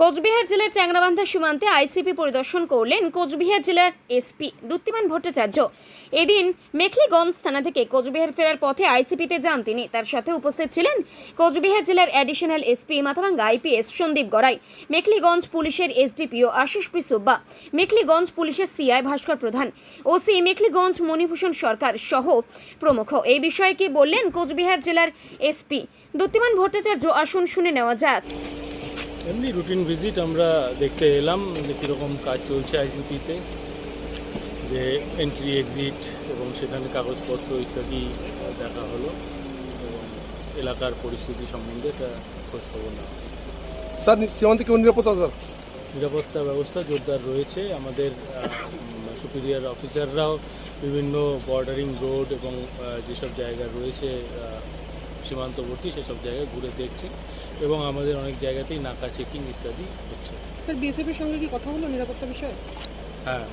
কোচবিহার জেলার চ্যাংরাবান্ধা সীমান্তে আইসিপি পরিদর্শন করলেন কোচবিহার জেলার এসপি দীপ্তিমান ভট্টাচার্য। এদিন মেখলিগঞ্জ থানা থেকে কোচবিহার ফেরার পথে আইসিপিতে যান তিনি। তার সাথে উপস্থিত ছিলেন কোচবিহার জেলার additional SP Mathabhanga IPS Sandip Garai, Mekhliganj পুলিশের এসডিপিও আশিস পি সুব্বা মেখলিগঞ্জ পুলিশের সিআই ভাস্কর প্রধান, ওসি মেখলিগঞ্জ মণিভূষণ সরকার সহ প্রমুখ। এই বিষয়ে কি বললেন কোচবিহার জেলার এসপি দীপ্তিমান ভট্টাচার্য? আসুন শুনে নেওয়া যাক। এমনি রুটিন ভিজিট আমরা দেখতে এলাম যে কীরকম কাজ চলছে আইসিপিতে যে এন্ট্রি এক্সিট এবং সেখানে কাগজপত্র ইত্যাদি দেখা হলো এবং এলাকার পরিস্থিতি সম্বন্ধে একটা খোঁজখবর নেওয়া হলো। স্যার সীমান্তে কেউ নিরাপত্তা স্যার নিরাপত্তা ব্যবস্থা জোরদার রয়েছে আমাদের সুপিরিয়র অফিসাররাও বিভিন্ন বর্ডারিং রোড এবং যেসব জায়গা রয়েছে সীমান্তবর্তী সেসব জায়গায় ঘুরে দেখছে এবং আমাদের অনেক জায়গাতেই নাকা চেকিং ইত্যাদি হচ্ছে। স্যার বিএসএফের সঙ্গে কি কথা হলো নিরাপত্তা বিষয়ে? হ্যাঁ